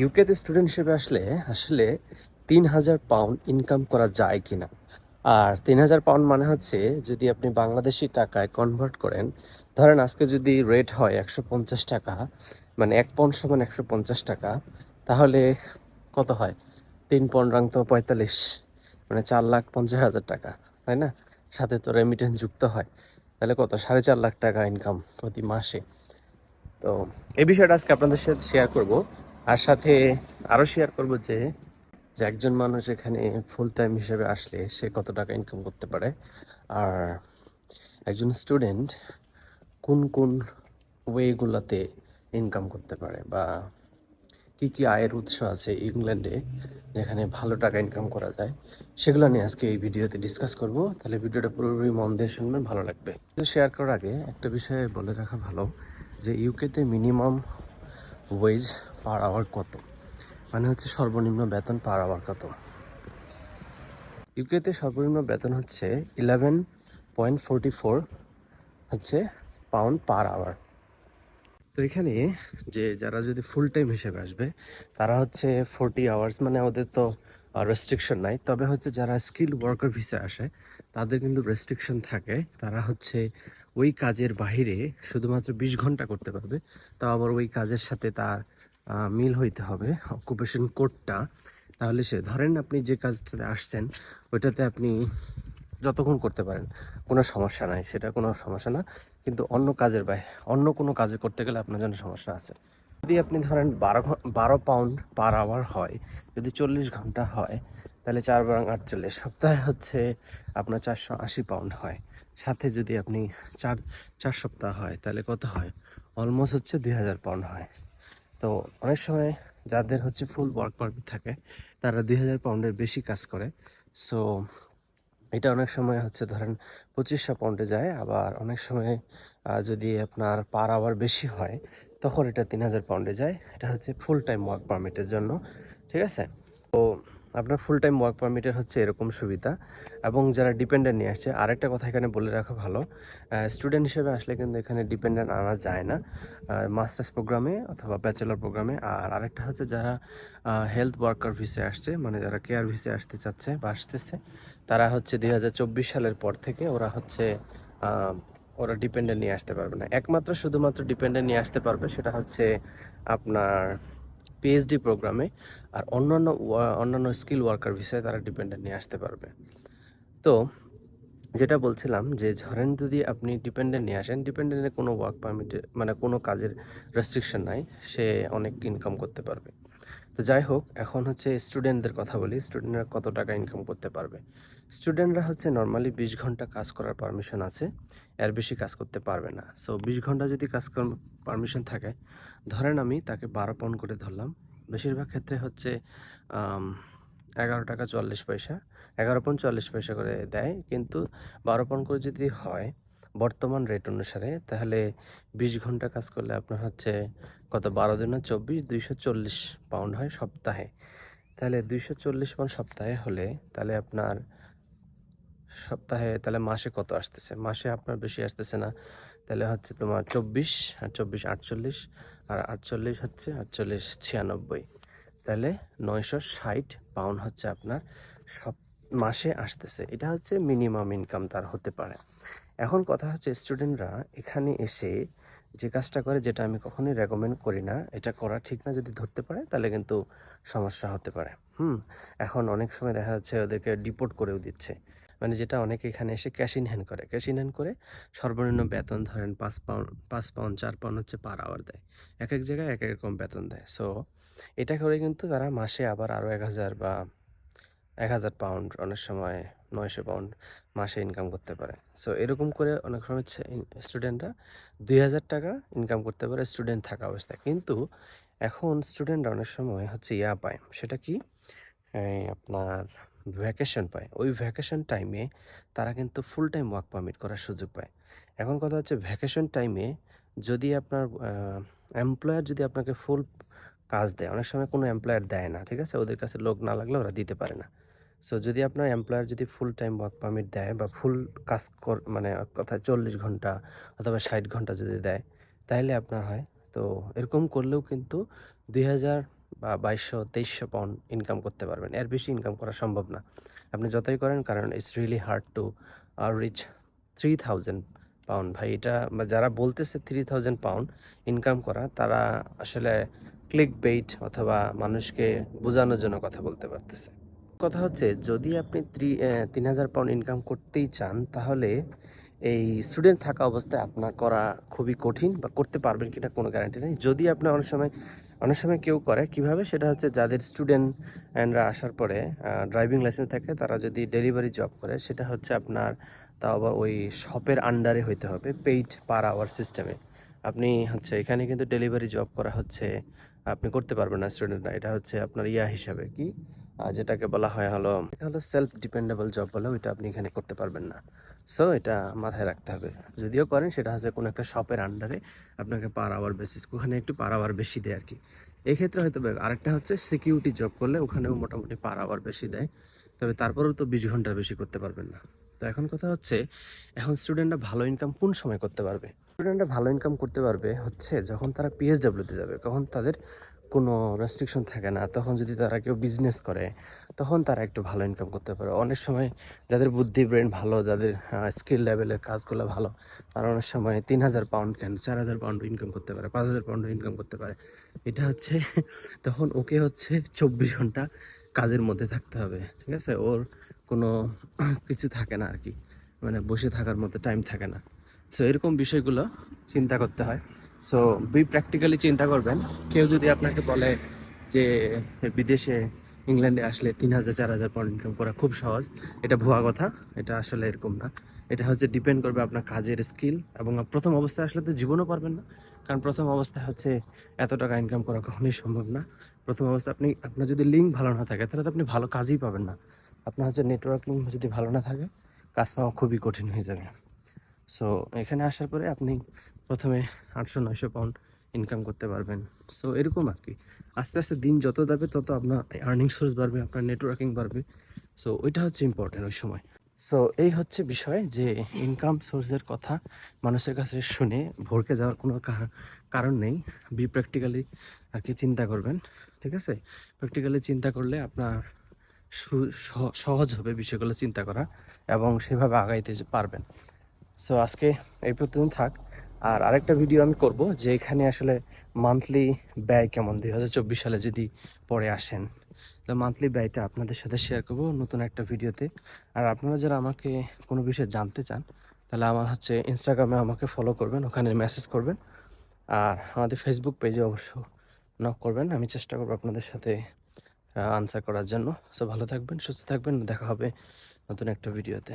ইউকেতে স্টুডেন্ট হিসেবে আসলে আসলে তিন হাজার পাউন্ড ইনকাম করা যায় কিনা? আর তিন হাজার পাউন্ড মানে হচ্ছে, যদি আপনি বাংলাদেশি টাকায় কনভার্ট করেন, ধরেন আজকে যদি রেট হয় একশো পঞ্চাশ টাকা মানে এক পাউন্ড সমান একশো পঞ্চাশ টাকা, তাহলে কত হয়? তিন পাউন্ড রাং তো পঁয়তাল্লিশ মানে চার লাখ পঞ্চাশ হাজার টাকা, তাই না? সাথে তো রেমিটেন্স যুক্ত হয়। তাহলে কত? সাড়ে চার লাখ টাকা ইনকাম প্রতি মাসে। তো এই বিষয়টা আজকে আপনাদের সাথে শেয়ার করব। আর সাথে আরও শেয়ার করব যে যে একজন মানুষ এখানে ফুল টাইম হিসেবে আসলে সে কত টাকা ইনকাম করতে পারে। আর একজন স্টুডেন্ট কোন কোন ওয়েগুলোতে ইনকাম করতে পারে বা কি কি আয়ের উৎস আছে ইংল্যান্ডে যেখানে ভালো টাকা ইনকাম করা যায়, সেগুলো নিয়ে আজকে এই ভিডিওতে ডিসকাস করব। তাহলে ভিডিওটা পুরোপুরি মন দিয়ে শুনবেন, ভালো লাগবে। শেয়ার করার আগে একটা বিষয়ে বলে রাখা ভালো যে ইউকেতে মিনিমাম ওয়েজ পার আওয়ার কত? মানে হচ্ছে সর্বনিম্ন বেতন পার আওয়ার কত? ইউকেতে সর্বনিম্ন বেতন হচ্ছে ইলেভেন পয়েন্ট ফোরটি ফোর হচ্ছে পাউন্ড পার আওয়ার তো এখানে যে যারা যদি ফুল টাইম হিসেবে আসবে, তারা হচ্ছে ফোরটি আওয়ার্স মানে ওদের তো রেস্ট্রিকশন নাই। তবে হচ্ছে যারা স্কিল ওয়ার্কার ভিসা আসে, তাদের কিন্তু রেস্ট্রিকশন থাকে। তারা হচ্ছে ওই কাজের বাইরে শুধুমাত্র বিশ ঘণ্টা করতে পারবে। তা আবার ওই কাজের সাথে তার মিল হইতে হবে অকুপেশন কোডটা তাহলে সে, ধরেন আপনি যে কাজটাতে আসছেন, ওইটাতে আপনি যতক্ষণ করতে পারেন, কোনো সমস্যা নাই। সেটা কোনো সমস্যা না, কিন্তু অন্য কাজের বাইরে অন্য কোনো কাজে করতে গেলে আপনার জন্য সমস্যা আছে। যদি আপনি ধরেন বারো বারো পাউন্ড পার আওয়ার হয়, যদি চল্লিশ ঘণ্টা হয়, তাহলে চার বারং আটচল্লিশ, সপ্তাহে হচ্ছে আপনার চারশো আশি পাউন্ড হয়। সাথে যদি আপনি চার চার সপ্তাহ হয়, তাহলে কত হয়? অলমোস্ট হচ্ছে দুই হাজার পাউন্ড হয়। তো অনেক সময় যাদের হচ্ছে ফুল ওয়ার্ক পারমিট থাকে, তারা দুই হাজার পাউন্ডের বেশি কাজ করে। সো এটা অনেক সময় হচ্ছে ধরেন পঁচিশশো পাউন্ডে যায়, আবার অনেক সময় যদি আপনার পার আওয়ার বেশি হয়, তখন এটা তিন হাজার পাউন্ডে যায়। এটা হচ্ছে ফুল টাইম ওয়ার্ক পারমিটের জন্য, ঠিক আছে? তো আপনার ফুল টাইম ওয়ার্ক পারমিটের হচ্ছে এরকম সুবিধা। এবং যারা ডিপেন্ডেন্ট নিয়ে আসছে, আরেকটা কথা এখানে বলে রাখা ভালো স্টুডেন্ট হিসেবে আসলে কিন্তু এখানে ডিপেন্ডেন্ট আনা যায় না। মাস্টার্স প্রোগ্রামে অথবা ব্যাচেলর প্রোগ্রামে আর আরেকটা হচ্ছে যারা হেলথ ওয়ার্কার ভিসে আসছে মানে যারা কেয়ার ভিসে আসতে চাচ্ছে বা আসতেছে, তারা হচ্ছে দুই হাজার চব্বিশ সালের পর থেকে ওরা হচ্ছে ওরা ডিপেন্ডেন্ট নিয়ে আসতে পারবে না। একমাত্র শুধুমাত্র ডিপেন্ডেন্ট নিয়ে আসতে পারবে সেটা হচ্ছে আপনার পিএইচডি প্রোগ্রামে আর অন্যান্য অন্যান্য স্কিল ওয়ার্কার ভিসায় তারা ডিপেন্ডেন্ট নিয়ে আসতে পারবে। তো যেটা বলছিলাম যে ধরেন যদি আপনি ডিপেন্ডেন্ট নিয়ে আসেন ডিপেন্ডেন্টে কোনো ওয়ার্ক পারমিটে মানে কোনো কাজের রেস্ট্রিকশন নাই, সে অনেক ইনকাম করতে পারবে। তো যাই হোক, এখন হচ্ছে স্টুডেন্টদের কথা বলি। স্টুডেন্টরা কত টাকা ইনকাম করতে পারবে? স্টুডেন্টরা হচ্ছে নর্মালি বিশ ঘণ্টা কাজ করার পারমিশন আছে, এর বেশি কাজ করতে পারবে না। সো বিশ ঘণ্টা যদি কাজ কর পারমিশন থাকে, ধরেন আমি তাকে বারো পাউন্ড করে ধরলাম। বেশিরভাগ ক্ষেত্রে হচ্ছে এগারো টাকা চুয়াল্লিশ পয়সা। এগারো পাউন্ড চুয়াল্লিশ পয়সা করে দেয়, কিন্তু বারো পাউন্ড করে যদি হয় বর্তমান রেট অনুসারে, তাহলে বিশ ঘণ্টা কাজ করলে আপনার হচ্ছে কত? বারো দিনে চব্বিশ, দুইশো চল্লিশ পাউন্ড হয় সপ্তাহে। তাহলে দুইশো চল্লিশ পাউন্ড সপ্তাহে হলে, তাহলে আপনার সপ্তাহে, তাহলে মাসে কত আসতেছে? মাসে আপনার বেশি আসতেছে না। তাহলে হচ্ছে তোমার চব্বিশ, আর চব্বিশ আটচল্লিশ, আর আটচল্লিশ হচ্ছে আটচল্লিশ ছিয়ানব্বই। তাহলে নয়শো ষাট পাউন্ড হচ্ছে আপনার সব মাসে আসতেছে। এটা হচ্ছে মিনিমাম ইনকাম তার হতে পারে। এখন কথা হচ্ছে স্টুডেন্টরা এখানে এসে যে কাজটা করে যেটা আমি কখনোই রেকমেন্ড করি না, এটা করা ঠিক না যদি ধরতে পারে তাহলে কিন্তু সমস্যা হতে পারে। হুম, এখন অনেক সময় দেখা যাচ্ছে ওদেরকে ডিপোর্ট করেও দিচ্ছে। মানে যেটা অনেকে এখানে এসে ক্যাশ ইন হ্যান্ড করে। ক্যাশ ইন হ্যান্ড করে সর্বনিম্ন বেতন ধরেন পাঁচ পাউন্ড পাঁচ পাউন্ড চার পাউন্ড হচ্ছে পার আওয়ার দেয়। এক এক জায়গায় এক এক রকম বেতন দেয়। সো এটা করে কিন্তু তারা মাসে আবার আরও এক হাজার বা এক হাজার পাউন্ড অনেক সময় নয়শো পাউন্ড মাসে ইনকাম করতে পারে। সো এরকম করে অনেক সময় স্টুডেন্টরা দুই হাজার টাকা ইনকাম করতে পারে স্টুডেন্ট থাকা অবস্থায়। কিন্তু এখন স্টুডেন্টরা অনেক সময় হচ্ছে ইয়া পায়, সেটা কি? আপনার ভ্যাকেশন পায়। ওই ভ্যাকেশন টাইমে তারা কিন্তু ফুল টাইম ওয়ার্ক পারমিট করার সুযোগ পায়। এখন কথা হচ্ছে ভ্যাকেশন টাইমে যদি আপনার এমপ্লয়ার যদি আপনাকে ফুল কাজ দেয়, অনেক সময় কোনো এমপ্লয়ার দেয় না, ঠিক আছে? ওদের কাছে লোক না লাগলে ওরা দিতে পারে না। সো যদি আপনার এমপ্লয়ার যদি ফুল টাইম ওয়ার্ক পারমিট দেয় বা ফুল কাজ কর মানে কথা চল্লিশ ঘণ্টা অথবা ষাট ঘণ্টা যদি দেয় তাহলে আপনার হয়। তো এরকম করলেও কিন্তু দুই হাজার বা বাইশশো, তেইশশো পাউন্ড ইনকাম করতে পারবেন। এর বেশি ইনকাম করা সম্ভব না। আপনি যতই করেন, কারণ ইটস রিয়েলি হার্ড টু আর রিচ থ্রি থাউজেন্ড পাউন্ড ভাই, এটা যারা বলতেছে থ্রি থাউজেন্ড পাউন্ড ইনকাম করা, তারা আসলে ক্লিক বেইট অথবা মানুষকে বোঝানোর জন্য কথা বলতে পারতেছে। কথা হচ্ছে, যদি আপনি ত্রি তিন হাজার পাউন্ড ইনকাম করতেই চান, তাহলে এই স্টুডেন্ট থাকা অবস্থায় আপনার করা খুবই কঠিন বা করতে পারবেন কিনা কোনো গ্যারান্টি নেই। যদি আপনি অনেক সময় অনেক সময় কেউ করে, কীভাবে? সেটা হচ্ছে যাদের স্টুডেন্ট অ্যান্ডরা আসার পরে ড্রাইভিং লাইসেন্স থাকে, তারা যদি ডেলিভারি জব করে, সেটা হচ্ছে আপনার তাও আবার ওই শপের আন্ডারে হইতে হবে পেইড পার আওয়ার সিস্টেমে আপনি হচ্ছে এখানে কিন্তু ডেলিভারি জব করা হচ্ছে, আপনি করতে পারবেন না স্টুডেন্টরা এটা হচ্ছে আপনার ইয়া হিসাবে, কি? যেটাকে বলা হয় হলো, এটা হলো সেলফ ডিপেন্ডেবল জব বলে ওইটা আপনি এখানে করতে পারবেন না। সো এটা মাথায় রাখতে হবে। যদিও করেন, সেটা হচ্ছে কোনো একটা শপের আন্ডারে আপনাকে পার আওয়ার বেসিস ওখানে একটু পার আওয়ার বেশি দেয় আর কি এই ক্ষেত্রে হয়তো আরেকটা হচ্ছে সিকিউরিটি জব করলে ওখানেও মোটামুটি পার আওয়ার বেশি দেয়। তবে তারপরেও তো বিশ ঘণ্টার বেশি করতে পারবেন না। তো এখন কথা হচ্ছে, এখন স্টুডেন্টরা ভালো ইনকাম কোন সময় করতে পারবে? স্টুডেন্টরা ভালো ইনকাম করতে পারবে হচ্ছে যখন তারা পিএসডাব্লিউতে যাবে তখন তাদের কোনো রেস্ট্রিকশন থাকে না। তখন যদি তারা কেউ বিজনেস করে, তখন তারা একটু ভালো ইনকাম করতে পারে। অনেক সময় যাদের বুদ্ধি ব্রেন ভালো, যাদের স্কিল লেভেলের কাজগুলো ভালো, তারা অনেক সময় তিন হাজার পাউন্ড কেন, চার হাজার পাউন্ড ইনকাম করতে পারে, পাঁচ হাজার পাউন্ড ইনকাম করতে পারে। এটা হচ্ছে, তখন ওকে হচ্ছে চব্বিশ ঘণ্টা কাজের মধ্যে থাকতে হবে, ঠিক আছে? ওর কোনো কিছু থাকে না আর কি। মানে বসে থাকার মতো টাইম থাকে না। সো এরকম বিষয়গুলো চিন্তা করতে হয়। সো বি প্র্যাকটিক্যালি চিন্তা করবেন। কেউ যদি আপনাকে বলে যে, বিদেশে ইংল্যান্ডে আসলে তিন হাজার, চার হাজার পাউন্ড ইনকাম করা খুব সহজ, এটা ভুয়া কথা, এটা আসলে এরকম না। এটা হচ্ছে ডিপেন্ড করবে আপনার কাজের স্কিল এবং প্রথম অবস্থায় আসলে তো জীবনও পারবেন না। কারণ প্রথম অবস্থায় হচ্ছে এত টাকা ইনকাম করা কখনোই সম্ভব না। প্রথম অবস্থায় আপনি, আপনার যদি লিঙ্ক ভালো না থাকে, তাহলে তো আপনি ভালো কাজই পাবেন না। আপনার হচ্ছে নেটওয়ার্কিং যদি ভালো না থাকে, কাজ পাওয়া খুবই কঠিন হয়ে যাবে। সো এখানে আসার পরে আপনি প্রথমে আটশো নয়শো পাউন্ড ইনকাম করতে পারবেন। সো এরকম আর কি। আস্তে আস্তে দিন যত যাবে, তত আপনার আর্নিং সোর্স বাড়বে, আপনার নেটওয়ার্কিং বাড়বে। সো ওইটা হচ্ছে ইম্পর্টেন্ট ওই সময়। সো এই হচ্ছে বিষয় যে ইনকাম সোর্সের কথা মানুষের কাছে শুনে ভরকে যাওয়ার কোনো কারণ নেই। বি প্র্যাকটিক্যালি আর কি চিন্তা করবেন, ঠিক আছে? প্র্যাকটিক্যালি চিন্তা করলে আপনার সহজ হবে বিষয়গুলো চিন্তা করা এবং সেভাবে আগাইতে পারবেন। সো আজকে এই পর্যন্ত থাক। আর আরেকটা ভিডিও আমি করব যে এখানে আসলে মান্থলি ব্যয় কেমন? দুই হাজার চব্বিশ সালে যদি পরে আসেন, তো মান্থলি ব্যয়টা আপনাদের সাথে শেয়ার করব নতুন একটা ভিডিওতে আর আপনারা যারা আমাকে কোনো বিষয়ে জানতে চান, তাহলে আমার হচ্ছে ইনস্টাগ্রামে আমাকে ফলো করবেন, ওখানে মেসেজ করবেন। আর আমাদের ফেসবুক পেজে অবশ্য নক করবেন। আমি চেষ্টা করব আপনাদের সাথে আনসার করার জন্য। সো ভালো থাকবেন, সুস্থ থাকবেন। দেখা হবে নতুন একটা ভিডিওতে